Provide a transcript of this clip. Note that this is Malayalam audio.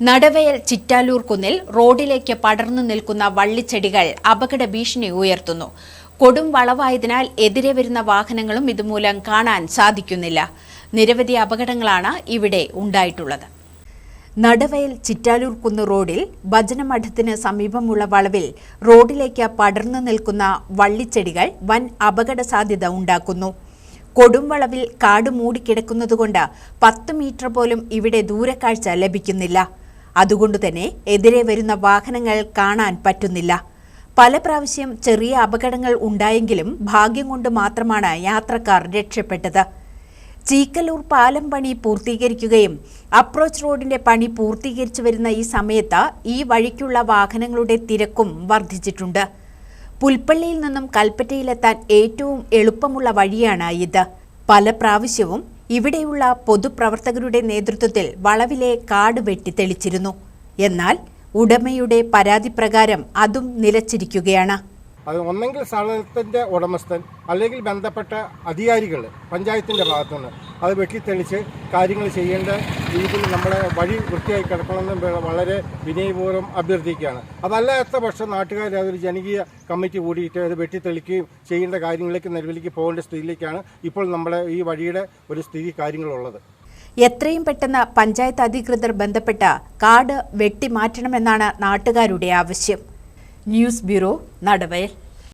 നടവയൽ ചിറ്റാലൂർ കുന്നിൽ റോഡിലേക്ക് പടർന്നു നിൽക്കുന്ന വള്ളിച്ചെടികൾ അപകട ഭീഷണി ഉയർത്തുന്നു. കൊടും വളവായതിനാൽ എതിരെ വരുന്ന വാഹനങ്ങളും ഇതുമൂലം കാണാൻ സാധിക്കുന്നില്ല. നിരവധി അപകടങ്ങളാണ് ഇവിടെ ഉണ്ടായിട്ടുള്ളത്. നടവയൽ ചിറ്റാലൂർ കുന്ന് റോഡിൽ ഭജനമഠത്തിന് സമീപമുള്ള വളവിൽ റോഡിലേക്ക് പടർന്നു നിൽക്കുന്ന വള്ളിച്ചെടികൾ വൻ അപകട സാധ്യത ഉണ്ടാക്കുന്നു. കൊടുംവളവിൽ കാട് മൂടിക്കിടക്കുന്നതുകൊണ്ട് പത്ത് മീറ്റർ പോലും ഇവിടെ ദൂരക്കാഴ്ച ലഭിക്കുന്നില്ല. അതുകൊണ്ടുതന്നെ എതിരെ വരുന്ന വാഹനങ്ങൾ കാണാൻ പറ്റുന്നില്ല. പല പ്രാവശ്യം ചെറിയ അപകടങ്ങൾ ഉണ്ടായെങ്കിലും ഭാഗ്യം കൊണ്ട് മാത്രമാണ് യാത്രക്കാർ രക്ഷപ്പെട്ടത്. ചീക്കല്ലൂർ പാലം പണി പൂർത്തീകരിക്കുകയും അപ്രോച്ച് റോഡിന്റെ പണി പൂർത്തീകരിച്ചു വരുന്ന ഈ സമയത്ത് ഈ വഴിക്കുള്ള വാഹനങ്ങളുടെ തിരക്കും വർദ്ധിച്ചിട്ടുണ്ട്. പുൽപ്പള്ളിയിൽ നിന്നും കൽപ്പറ്റയിലെത്താൻ ഏറ്റവും എളുപ്പമുള്ള വഴിയാണ് ഇത്. പല പ്രാവശ്യവും ഇവിടെയുള്ള പൊതുപ്രവർത്തകരുടെ നേതൃത്വത്തിൽ വളവിലെ കാട് വെട്ടിത്തെളിച്ചിരുന്നു എന്നാൽ ഉടമയുടെ പരാതിപ്രകാരം അതും നിലച്ചിരിക്കുകയാണ്. അത് ഒന്നെങ്കിൽ സ്ഥലത്തിന്റെ ഉടമസ്ഥൻ അല്ലെങ്കിൽ ബന്ധപ്പെട്ട അധികാരികൾ പഞ്ചായത്തിന്റെ ഭാഗത്തുനിന്ന് അത് വെട്ടിത്തെളിച്ച് കാര്യങ്ങൾ ചെയ്യേണ്ട രീതിയിൽ നമ്മളെ വഴി വൃത്തിയായി കിടക്കണമെന്ന് വളരെ വിനയപൂർവം അഭ്യർത്ഥിക്കുകയാണ്. അതല്ലാത്ത പക്ഷം നാട്ടുകാർ അതൊരു ജനകീയ കമ്മിറ്റി കൂടിയിട്ട് അത് വെട്ടിത്തെളിക്കുകയും ചെയ്യേണ്ട കാര്യങ്ങളിലേക്ക് നിലവിലേക്ക് പോകേണ്ട സ്ഥിതിയിലേക്കാണ് ഇപ്പോൾ നമ്മുടെ ഈ വഴിയുടെ ഒരു സ്ഥിതി കാര്യങ്ങളുള്ളത്. എത്രയും പെട്ടെന്ന് പഞ്ചായത്ത് അധികൃതർ ബന്ധപ്പെട്ട കാട് വെട്ടിമാറ്റണമെന്നാണ് നാട്ടുകാരുടെ ആവശ്യം. News bureau Nadavayal.